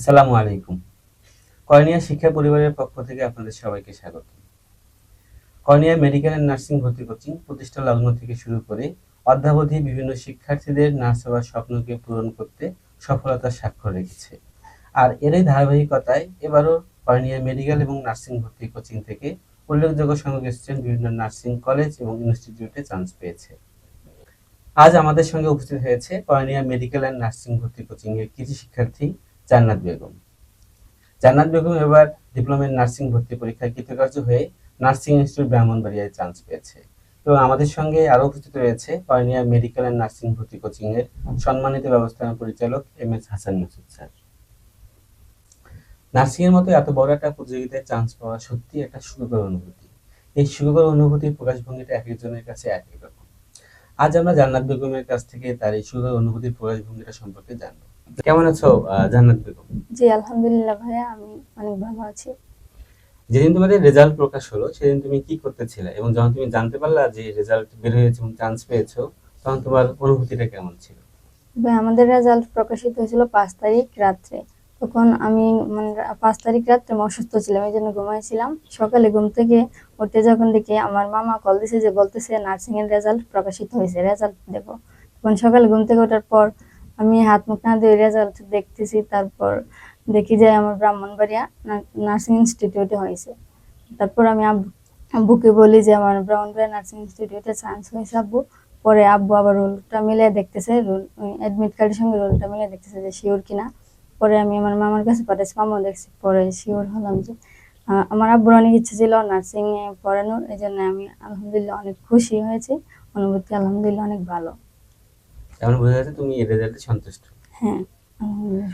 আসসালামু আলাইকুম। কর্নিয়া শিক্ষা পরিবারের পক্ষ থেকে আপনাদের সবাইকে স্বাগত। কর্নিয়া মেডিকেল অ্যান্ড নার্সিং ভর্তি কোচিং প্রতিষ্ঠা লগ্ন থেকে শুরু করে অদ্যাবধি বিভিন্ন শিক্ষার্থীদের নার্স হওয়ার স্বপ্নকে পূরণ করতে সফলতার স্বাক্ষর রেখেছে। আর এরই ধারাবাহিকতায় এবারও কর্নিয়া মেডিকেল এবং নার্সিং ভর্তি কোচিং থেকে উল্লেখযোগ্য সংখ্যক স্টুডেন্ট বিভিন্ন নার্সিং কলেজ এবং ইনস্টিটিউটে চান্স পেয়েছে। আজ আমাদের সঙ্গে উপস্থিত হয়েছে কর্নিয়া মেডিকেল অ্যান্ড নার্সিং ভর্তি কোচিং এর কৃষি শিক্ষার্থী জান্নাত বেগম। জান্নাত বেগম এবার ডিপ্লোমা ইন নার্সিং ভর্তি পরীক্ষায় কৃতকার্য হয়ে নার্সিং ইনস্টিটিউট ব্রাহ্মণবাড়িয়ায় চান্স পেয়েছে। এবং আমাদের সঙ্গে আরও উপস্থিত রয়েছে কর্নিয়া মেডিকেল অ্যান্ড নার্সিং ভর্তি কোচিং এর সম্মানিত ব্যবস্থাপনা পরিচালক M S Hasan Masud sir. Nursing এর মতো এত বড় একটা প্রতিযোগিতায় চান্স পাওয়া সত্যি একটা সুখকর অনুভূতি। এই সুখকর অনুভূতির প্রকাশভঙ্গিটা এক একজনের কাছে এক এক রকম। আজ আমরা জান্নাত বেগমের কাছ থেকে তার এই সুখকর অনুভূতির প্রকাশভঙ্গিটা সম্পর্কে জানব। কেমন আছো জান্নাত বেগম জি আলহামদুলিল্লাহ ভাইয়া আমি অনেক ভালো আছি। যেদিন তোমাদের রেজাল্ট প্রকাশ হলো সেদিন তুমি কি করতেছিলে? এবং যখন তুমি জানতে পারলা যে রেজাল্ট বের হয়েছে এবং চান্স পেয়েছ তখন তোমার অনুভূতিটা কেমন ছিল? ভাই আমাদের রেজাল্ট প্রকাশিত হয়েছিল পাঁচ তারিখ রাত্রে। তখন আমি মানে পাঁচ তারিখ রাত্রে আমি অসুস্থ ছিলাম এই জন্য ঘুমাইছিলাম। সকালে ঘুম থেকে উঠে যখন দেখি আমার মামা কল দিছে যে বলতেছে নার্সিং এর রেজাল্ট প্রকাশিত হয়েছে রেজাল্ট দেখো তখন সকালে ঘুম থেকে ওঠার পর আমি হাত মুখ না দিয়ে রেজাল্ট দেখতেছি, তারপর দেখি যে আমার ব্রাহ্মণবাড়িয়া নার্সিং ইনস্টিটিউটে হয়েছে। তারপর আমি আব্বু- আব্বুকে বলি যে আমার ব্রাহ্মণবাড়িয়া নার্সিং ইনস্টিটিউটে চান্স হয়েছে আব্বু। পরে আব্বু আবার রোলটা মিলে দেখতেছে, রোল অ্যাডমিট কার্ডের সঙ্গে রোলটা মিলে দেখতেছে যে শিওর কিনা। পরে আমি আমার মামার কাছে পাঠাইছি, মামা দেখছি, পরে শিওর হলাম যে আমার আব্বুর অনেক ইচ্ছে ছিল নার্সিংয়ে পড়ানোর এই জন্য আমি আলহামদুলিল্লাহ অনেক খুশি হয়েছি। অনুভূতি আলহামদুলিল্লাহ অনেক ভালো। এমন বোঝা যাচ্ছে তুমি এই রেজাল্টে সন্তুষ্ট। হ্যাঁ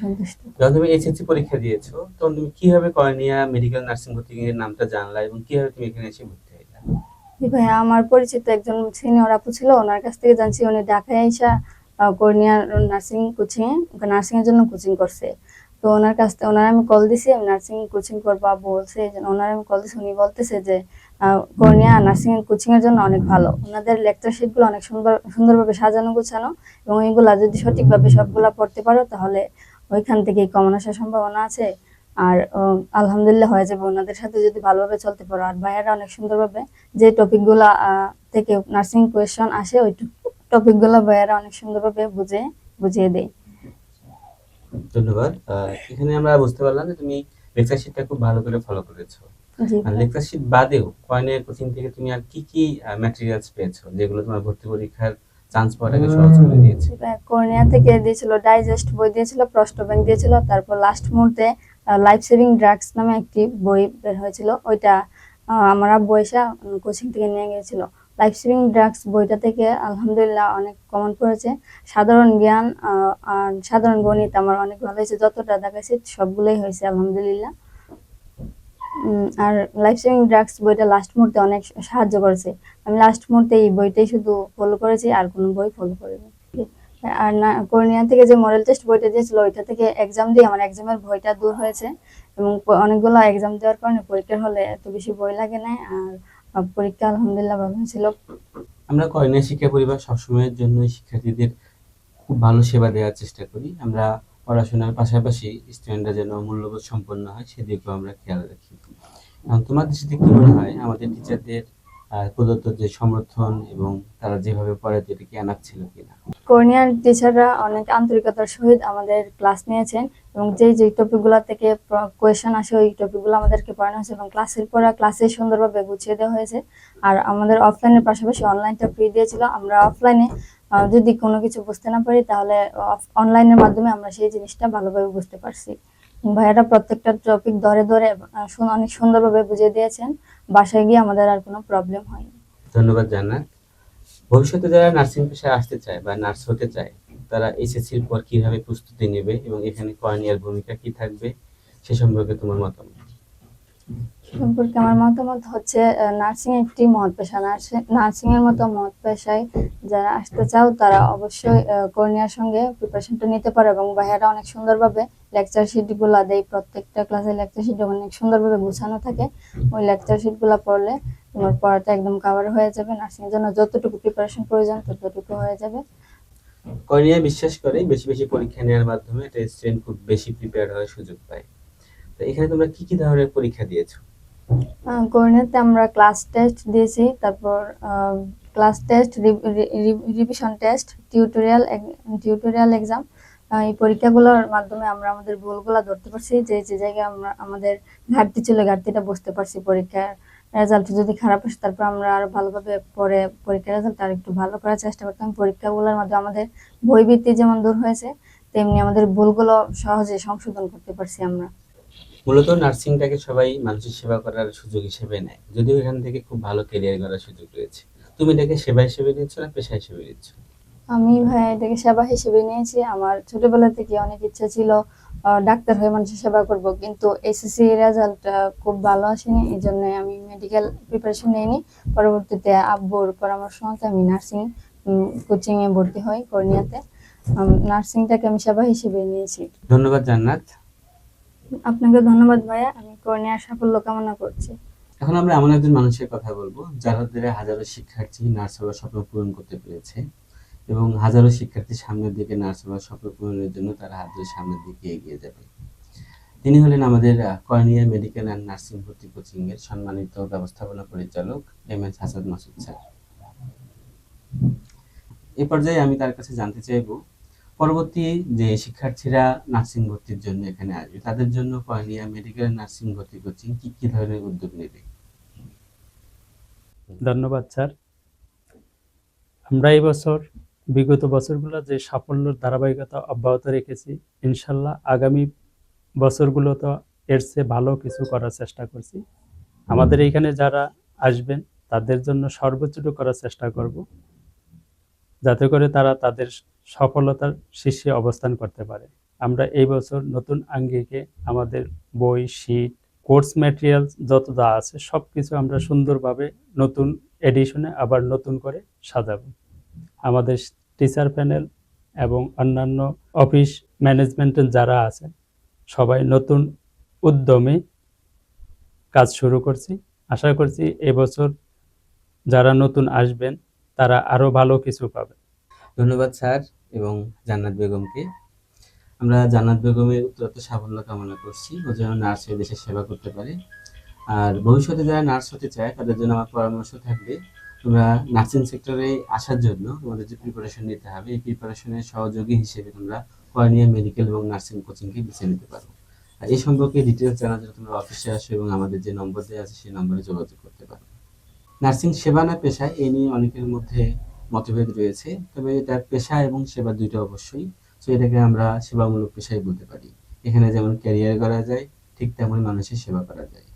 সন্তুষ্ট। যখন তুমি এইচএসসি পরীক্ষা দিয়েছ তখন তুমি কীভাবে কর্নিয়া মেডিকেল নার্সিং ভর্তি এর নামটা জানলা এবং কীভাবে তুমি এখানে এসে ভর্তি হইলা? জি ভাইয়া আমার পরিচিত একজন সিনিয়র আপু ছিল ওনার কাছ থেকে জানছি উনি ঢাকায় আইসা কর্নিয়া নার্সিং কোচিং নার্সিং এর জন্য কোচিং করছে। তো ওনার কাছ থেকে, ওনার আমি কল দিছি, আমি নার্সিং কোচিং করব, আব্বু বলছে ওনার আমি কল দিছি, উনি বলতেছে যে কর্নিয়া নার্সিং কোচিং এর জন্য অনেক ভালো। ওনাদের লেকচার শিটগুলো অনেক সুন্দর, সুন্দরভাবে সাজানো, গোছানো এবং এইগুলা যদি সঠিকভাবে সবগুলা পড়তে পারো, তাহলে ওইখান থেকে কমন আসার সম্ভাবনা আছে। আর আলহামদুলিল্লাহ হয়ে যাবে। ওনাদের সাথে যদি ভালোভাবে চলতে পারো, আর ভাইয়ারা অনেক সুন্দরভাবে যে টপিকগুলা থেকে নার্সিং কোয়েশ্চন আসে, ওই টপিকগুলো ভাইয়ারা অনেক সুন্দরভাবে বুঝে, বুঝিয়ে দেয়। ধন্যবাদ। এখানে আমরা বুঝতে পারলাম যে তুমি লেকচার শিটটা খুব ভালো করে ফলো করেছ। লেকচার শিট বাদেও কর্নিয়া কোচিং থেকে তুমি আর কি কি ম্যাটেরিয়ালস পেয়েছ যেগুলো তোমার ভর্তি পরীক্ষার চান্স পাওয়াটাকে সহজ করে দিয়েছে? কর্নিয়া থেকে দিয়েছিল ডাইজেস্ট বই দিয়েছিল ব্যাংক দিয়েছিল তারপর লাস্ট মুহূর্তে লাইফ সেভিং ড্রাগস নামে একটি বই বের হয়েছিল ওইটা আমার আব্বু এসে কোচিং থেকে নিয়ে গিয়েছিল। লাইফ সেভিং ড্রাগস বইটা থেকে আলহামদুলিল্লাহ অনেক কমন পড়েছে সাধারণ জ্ঞান আর সাধারণ গণিত আমার অনেক ভালো হয়েছে। যতটা দেখাইছে সবগুলোই হয়েছে আলহামদুলিল্লাহ। আর লাইফ সেভিং ড্রাগস বইটা লাস্ট মুহূর্তে অনেক সাহায্য করেছে। আমি লাস্ট মুহূর্তে এই বইটাই শুধু ফলো করেছি, আর কোনো বই ফলো করিনি। আর না কর্নিয়া থেকে যে মডেল টেস্ট বইটা দিয়েছিল, ওইটা থেকে এক্সাম দিয়ে আমার এক্সামের ভয়টা দূর হয়েছে। এবং অনেকগুলো এক্সাম দেওয়ার কারণে পরীক্ষার হলে এত বেশি ভয় লাগে না, আর পরীক্ষা আলহামদুলিল্লাহ ভালো ছিল। আমরা কয়না শিক্ষা পরিবার সবসময়ের জন্য শিক্ষার্থীদের খুব ভালো সেবা দেওয়ার চেষ্টা করি। আমরা পড়াশোনার পাশাপাশি স্টুডেন্টরা যেন মূল্যবোধ সম্পন্ন হয়, সেদিকেও আমরা খেয়াল রাখি। তোমাদের দৃষ্টিতে কি মনে হয়? আমাদের টিচারদের প্রদত্ত যে সমর্থন এবং তারা যেভাবে পড়াতে এটা কি ছিল কিনা? কর্নিয়ার টিচাররা অনেক আন্তরিকতার সহিত আমাদের ক্লাস নিয়েছেন এবং যেই যেই টপিকগুলো থেকে কোয়েশন আসে, ওই টপিকগুলো আমাদেরকে পড়ানো হয়েছে এবং ক্লাসের পর ক্লাসে সুন্দরভাবে গুছিয়ে দেওয়া হয়েছে। আর আমাদের অফলাইনের পাশাপাশি অনলাইনটা ফ্রি দিয়েছিল। আমরা অফলাইনে যদি কোনো কিছু বুঝতে না পারি তাহলে অনলাইনের মাধ্যমে আমরা সেই জিনিসটা ভালোভাবে বুঝতে পারছি। ভাইয়ারা প্রত্যেকটা টপিক ধরে ধরে অনেক সুন্দরভাবে বুঝিয়ে দিয়েছেন। বাসায় গিয়ে আমাদের আর কোনো প্রবলেম হয়নি। ধন্যবাদ জান্নাত ভবিষ্যতে যারা নার্সিং পেশায় আসতে চায় বা নার্স হতে চায় তারা এসএসসির পর কীভাবে প্রস্তুতি নেবে এবং এখানে কর্নিয়ার ভূমিকা কি থাকবে সে সম্পর্কে তোমার মতামত? সম্পর্কে আমার মতামত হচ্ছে নার্সিং একটি মহৎ পেশা। নার্সিং এর মতো মহৎ পেশায় যারা আসতে চাও তারা অবশ্যই কর্নিয়ার সঙ্গে প্রিপারেশনটা নিতে পারে এবং ভাইয়ারা অনেক সুন্দরভাবে লেকচার শিটগুলা দেয় প্রত্যেকটা ক্লাসে লেকচার শিট অনেক সুন্দরভাবে গুছানো থাকে ওই লেকচার শিটগুলা পড়লে তোমার পড়াটা একদম কাভার হয়ে যাবে নার্সিং এর জন্য যতটুকু প্রিপারেশন প্রয়োজন ততটুকু হয়ে যাবে। কর্নিয়া বিশ্বাস করে বেশি বেশি পরীক্ষা নেওয়ার মাধ্যমে একটা স্টুডেন্ট খুব বেশি প্রিপেয়ার হওয়ার সুযোগ পায়। তো এখানে তোমরা কি কি ধরনের পরীক্ষা দিয়েছ? করোনাতে আমরা ক্লাস টেস্ট দিয়েছি তারপর class test revision test tutorial tutorial exam এই পরীক্ষাগুলোর মাধ্যমে আমরা আমাদের ভুলগুলো ধরতে পারছি, যে যে জায়গায় আমরা, আমাদের ঘাটতি ছিল, ঘাটতিটা বুঝতে পারছি পরীক্ষার রেজাল্ট যদি খারাপ আসে, তারপর আমরা আরও ভালোভাবে পরে পরীক্ষার রেজাল্ট আর একটু ভালো করার চেষ্টা করতাম। পরীক্ষাগুলোর মাধ্যমে আমাদের বইভিত্তি যেমন দূর হয়েছে, তেমনি আমাদের ভুলগুলো সহজে সংশোধন করতে পারছি আমরা। মূলত নার্সিংটাকে সবাই মানুষের সেবা করার সুযোগ হিসেবে নেয়, যদিও এখান থেকে খুব ভালো ক্যারিয়ার করার সুযোগ রয়েছে। তুমি এটাকে সেবা হিসেবে নিচ্ছ না পেশা হিসেবে নিচ্ছ? আমি ভাই এটাকে সেবা হিসেবে নিয়েছি। আমার ছোটবেলা থেকে অনেক ইচ্ছা ছিল ডাক্তার হয়ে মানুষের সেবা করব কিন্তু এসএসসি রেজাল্ট খুব ভালো আসেনি এই জন্য আমি মেডিকেল প্রিপারেশন নিইনি। পরবর্তীতে আব্বুর পরামর্শ মতে আমি নার্সিং কোচিংয়ে ভর্তি হই কর্নিয়াতে। নার্সিংটাকে আমি সেবা হিসেবে নিয়েছি। ধন্যবাদ জান্নাত। আপনাকে ধন্যবাদ ভাইয়া আমি কর্নিয়ার সাফল্য কামনা করছি। এখন আমরা এমন একজন মানুষের কথা বলব যার হাজারো শিক্ষার্থী নার্স হওয়ার স্বপ্ন পূরণ করতে পেরেছে। এবং হাজারো শিক্ষার্থী সামনের দিকে নার্স হওয়ার স্বপ্ন পূরণের জন্য তারা হাত ধরে সামনের দিকে এগিয়ে যাবে। তিনি হলেন আমাদের কর্নিয়া মেডিকেল অ্যান্ড নার্সিং ভর্তি কোচিং এর সম্মানিত ব্যবস্থাপনা পরিচালক M S Hasad Masud sir. এ পর্যায়ে আমি তার কাছে জানতে চাইব, পরবর্তী যে শিক্ষার্থীরা নার্সিং ভর্তির জন্য এখানে আসবে, তাদের জন্য কর্নিয়া মেডিকেল নার্সিং ভর্তি কোচিং কি কি ধরনের উদ্যোগ নেবে? ধন্যবাদ স্যার। আমরা এই বছর বিগত বছরগুলো যে সাফল্যের ধারাবাহিকতা অব্যাহত রেখেছি, ইনশাল্লাহ আগামী বছরগুলো তো এর চেয়ে ভালো কিছু করার চেষ্টা করছি। আমাদের এইখানে যারা আসবেন, তাদের জন্য সর্বোচ্চটুকু করার চেষ্টা করব, যাতে করে তারা তাদের সফলতার শীর্ষে অবস্থান করতে পারে। আমরা এই বছর নতুন আঙ্গিকে আমাদের বই, শীট, কোর্স ম্যাটেরিয়াল যত যা আছে সব কিছু আমরা সুন্দরভাবে নতুন এডিশনে আবার নতুন করে সাজাবো। আমাদের টিচার প্যানেল এবং অন্যান্য অফিস ম্যানেজমেন্টের যারা আছেন, সবাই নতুন উদ্যমে কাজ শুরু করছি। আশা করছি এবছর যারা নতুন আসবেন, তারা আরও ভালো কিছু পাবে ধন্যবাদ স্যার এবং জান্নাত বেগমকে। আমরা জান্নাত বেগমের উত্তরোত্তর সাফল্য কামনা করছি, ও যেন নার্স হয়ে দেশের সেবা করতে পারে। আর ভবিষ্যতে যারা নার্স হতে চায়, তাদের জন্য আমার পরামর্শ থাকবে তোমরা নার্সিং সেক্টরে আসার জন্য তোমাদের যে প্রিপারেশন নিতে হবে, এই প্রিপারেশনের সহযোগী হিসেবে তোমরা কর্নিয়া মেডিকেল এবং নার্সিং কোচিংকে বেছে নিতে পারো। এই সম্পর্কে ডিটেলস জানার জন্য তোমরা অফিসে আসো এবং আমাদের যে নম্বর দেওয়া আছে সেই নম্বরে যোগাযোগ করতে পারো। নার্সিং সেবা না পেশা এই নিয়ে অনেকের মধ্যে মতভেদ রয়েছে, তবে এটা পেশা এবং সেবা দুইটা অবশ্যই। তো এটাকে আমরা সেবামূলক পেশাই বলতে পারি। এখানে যেমন ক্যারিয়ার করা যায়, ঠিক তেমন মানুষের সেবা করা যায়।